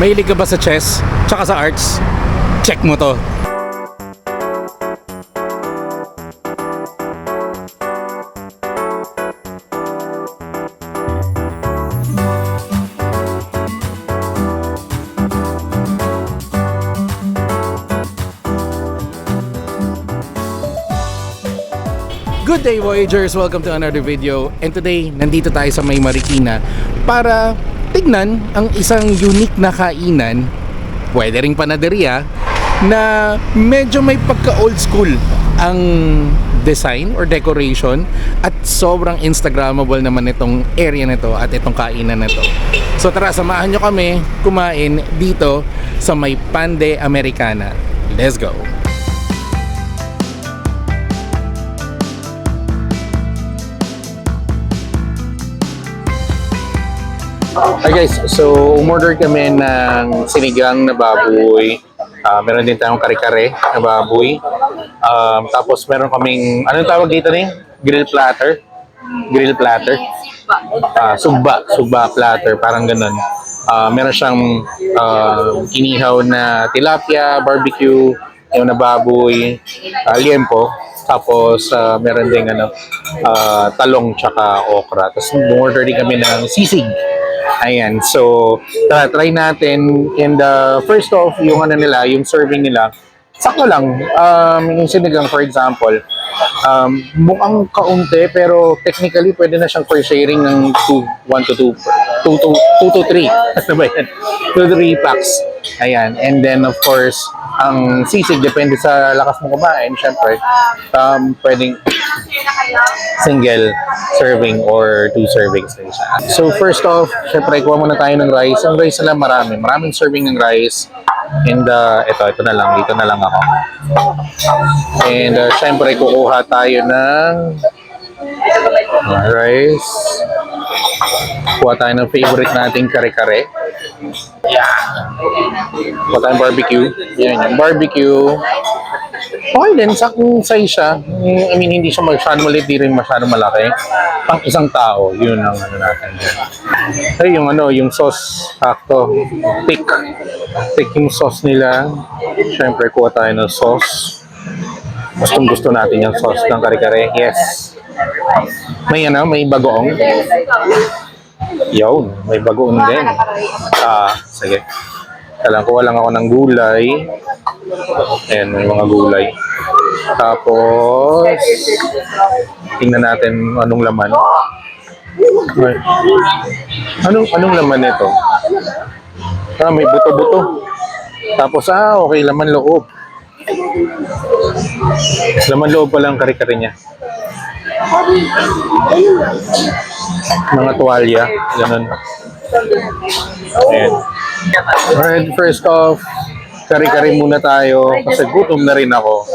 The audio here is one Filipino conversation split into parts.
Mahilig ka ba sa chess? Tsaka sa arts? Check mo to. Good day Voyagers! Welcome to another video and today nandito tayo sa May Marikina para tignan ang isang unique na kainan. Pwede ring panaderia na medyo may pagka old school ang design or decoration at sobrang instagrammable naman itong area na to at itong kainan na to so tara samahan nyo kami kumain dito sa may Pande Americana. Let's go! Hi guys, so umorder kami ng sinigang na baboy. Ah, meron din tayong kare-kare na baboy. Um, tapos meron kaming, anong tawag dito ni? Grill platter? Grill platter? Ah, sugba, sugba platter, parang ganun. Ah, meron siyang ah, inihaw na tilapia, barbecue, yung na baboy, uh, liempo, tapos ah, meron ding ano, ah, talong tsaka okra. Tapos umorder din kami ng sisig. Ayan, so tara, try natin. And the first off, yung ano nila, yung serving nila, sakto lang. Um, yung sinigang, for example, um, mukhang kaunti, pero technically, pwede na siyang for sharing ng 2, 1 to 2, 2 to, 2 to 3. Ano ba yan? 2 to 3 packs. Ayan, and then of course, ang sisig, depende sa lakas mo kumain, syempre, um, pwedeng single serving or two servings din siya. So first off, syempre kuha muna tayo ng rice. Ang rice nila marami. Maraming serving ng rice. And uh, ito, ito na lang. Dito na lang ako. And uh, syempre kukuha tayo ng rice. Kuha tayo ng favorite nating kare-kare. Kuha tayong barbecue. Yan, yung barbecue. Okay din, sakong size siya. Mm, I mean, hindi siya masyado maliit, di rin masyado malaki. Pang isang tao, yun ang ano natin. Ay, yung ano, yung sauce, sakto. Thick. Thick yung sauce nila. Siyempre, kuha tayo ng sauce. Gustong gusto natin yung sauce ng kare-kare. Yes. May ano, may bagoong. Yun, may bagoong din. Ah, sige. Kailangan kuha lang ako ng gulay. Ayan, may mga gulay. Tapos, tingnan natin anong laman. Ay. Anong, anong laman nito? Ah, may buto-buto. Tapos, ah, okay, laman loob. Laman loob pala ang kare-kare niya. Mga tuwalya, ganun. Ayan. Alright, first off, kare-kare muna tayo kasi gutom na rin ako.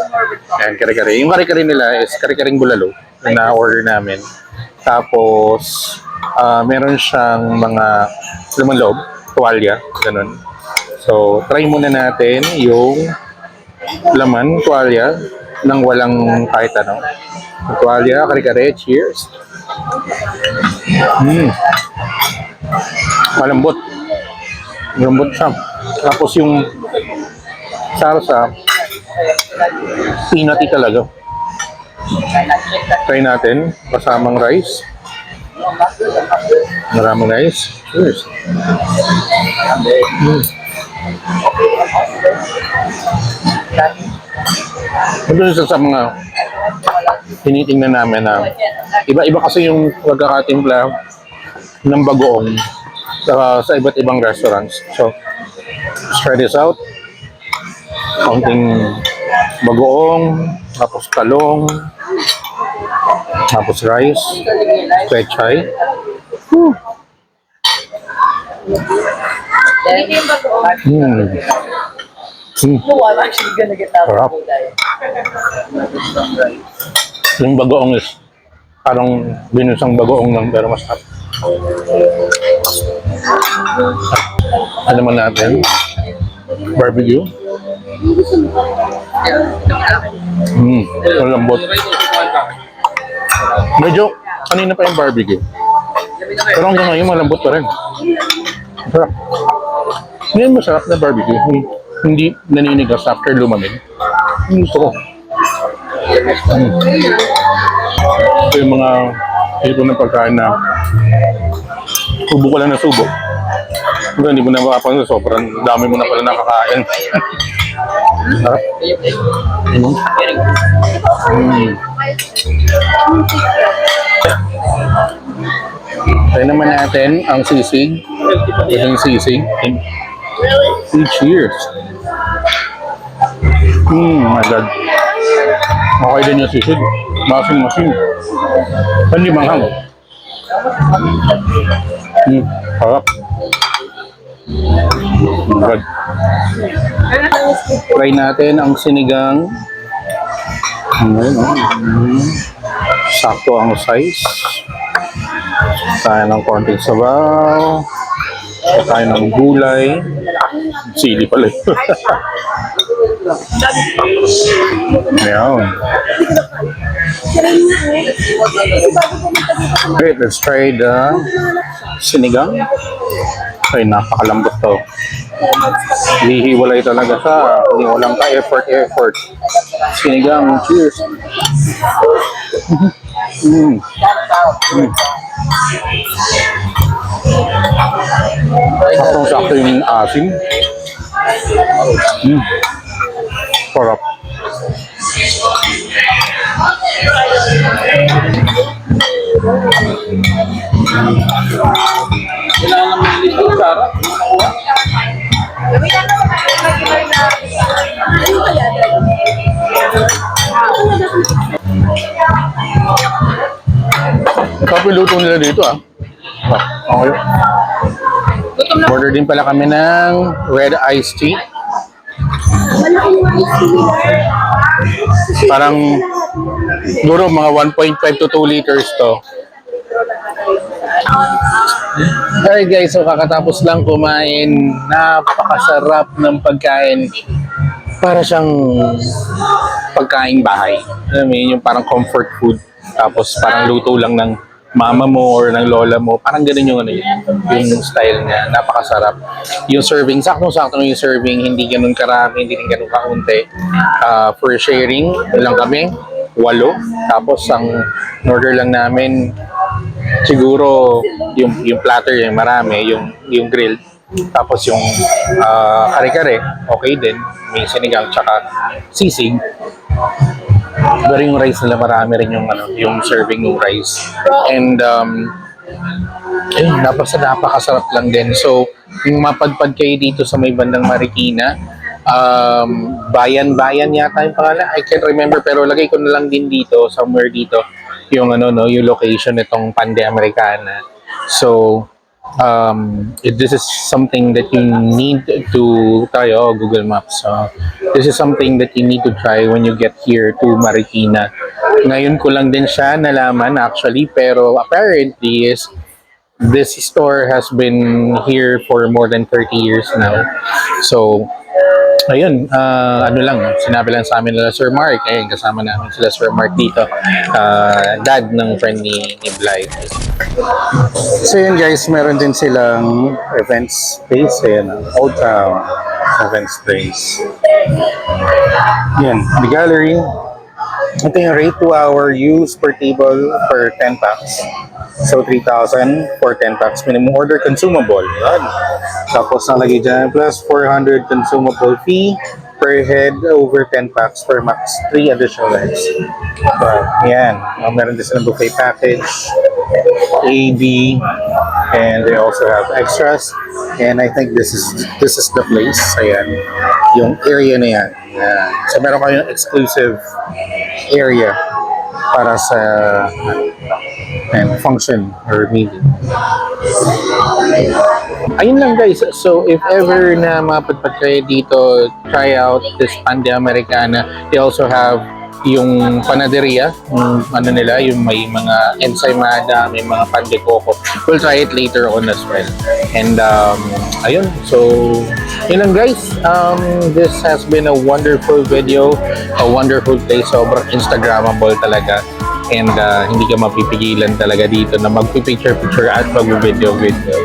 Ayan, kare-kare. Yung kare-kare nila is kare-kareng bulalo na na-order namin. Tapos, ah, meron siyang mga laman loob, tuwalya, ganun. So, try muna natin yung laman, tuwalya, nang walang kahit ano. Tuwalya, kare-kare, cheers. Mm. Malambot. Malambot siya. Tapos yung salsa, peanutty talaga. Try natin, kasamang rice. Maraming rice. Cheers. Mm. Ito isa sa mga tinitingnan namin na iba-iba kasi yung pagkakatimpla ng bagoong sa, sa iba't ibang restaurants. So, try this out. Kaunting bagoong, tapos talong, tapos rice, pechay. Hmm. Hmm. Hmm. Sarap. Yung bagoong is parang binusang bagoong lang pero mas sarap. Ano naman natin? Barbecue. Hmm, ang lambot. Medyo kanina pa yung barbecue. Pero hanggang ngayon malambot pa rin. Sarap. Yan masarap na barbecue. Hin- Hindi naninigas after lumamig. Gusto ko. Mm. Ito yung mga ito ng pagkain na subo ko lang na subo. Pero hindi mo na makapansin, sobrang dami mo na pala nakakain. Sarap. Mm. Mm. Try naman natin ang sisig. Ito sisig. And cheers. Hmm, my God. Okay din yung sisig. Masing masing. Hmm, harap. God. Try natin ang sinigang. Ayan, oh. Hmm. Sakto ang size. Tayo ng konting sabaw. Tayo ng gulay. Sili pala. eh. Ayan. Great, let's try the sinigang. Ay, napakalambot to. Hihiwalay talaga siya. Hindi walang ka effort, effort. Sinigang, cheers. Mm. Mm. Saktong sakto yung asim. Mm. Sarap. Sarap yung luto nila dito ah. Ah, Okay. Order din pala kami ng red iced tea. Parang siguro mga 1.5 to 2 liters to. Alright guys, so kakatapos lang kumain. Napakasarap ng pagkain. Para siyang pagkain bahay. Alam mo yun, yung parang comfort food. Tapos parang luto lang ng mama mo or ng lola mo. Parang ganun yung ano yun, yung style niya. Napakasarap. Yung serving, saktong-sakto yung serving. Hindi ganun karami, hindi rin ganun kaunti. Ah, for sharing, lang kami. Walo. Tapos ang order lang namin, siguro yung yung platter yung marami, yung yung grilled. Tapos yung ah, kare-kare, okay din. May sinigang tsaka sisig. Pero yung rice nila marami rin yung ano, yung serving ng rice. And um ayun, napasa napakasarap lang din. So, yung mapadpad kayo dito sa may bandang Marikina, um, bayan-bayan yata yung pangalan. I can't remember pero lagay ko na lang din dito, somewhere dito, yung ano no, yung location nitong Pande Americana. So, um, this is something that you need to try. Oh, Google Maps. So, this is something that you need to try when you get here to Marikina. Ngayon ko lang din siya nalaman actually, pero apparently is this store has been here for more than 30 years now. So, ayun, ah, ano lang, sinabi lang sa amin nila Sir Mark, ayun, kasama namin sila Sir Mark dito, Ah, dad ng friend ni, ni Bly. So yun guys, meron din silang event space, ah, Old Town event space. Yan, the gallery. Ito yung rate 2 hour use per table per 10 packs. So 3,000 for 10 packs minimum order consumable. Yan. Tapos nalagay dyan plus 400 consumable fee per head over 10 packs per max 3 additional heads. So, yan. Uh, meron din silang buffet package, AB, and they also have extras. And I think this is this is the place. Ayan. Yung area na yan. Yan. So meron kayong exclusive area para sa and function or meeting. Ayun lang guys. So if ever na mapadpad dito, try out this Pande Americana. They also have yung panaderia, yung ano nila, yung may mga ensaymada, may mga pande coco. We'll try it later on as well. And um, ayun, so yun lang guys. Um, this has been a wonderful video, a wonderful place. Sobrang Instagrammable talaga. and uh, hindi ka mapipigilan talaga dito na magpipicture-picture at mag-video-video.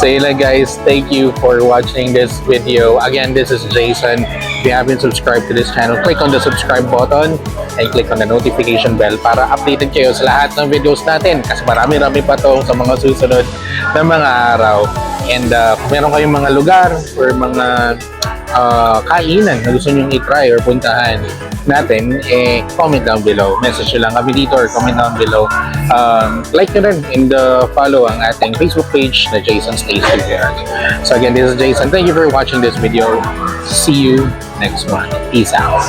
So yun lang guys, thank you for watching this video. Again, this is Jason. If you haven't subscribed to this channel, click on the subscribe button and click on the notification bell para updated kayo sa lahat ng videos natin kasi marami-rami pa to sa mga susunod na mga araw. And uh, kung meron kayong mga lugar or mga uh, kainan na gusto nyong i-try or puntahan natin, eh, comment down below. Message nyo lang kami dito or comment down below. Um, like nyo rin in the follow ang ating Facebook page na Jason Stays Here. So again, this is Jason. Thank you for watching this video. See you next one. Peace out.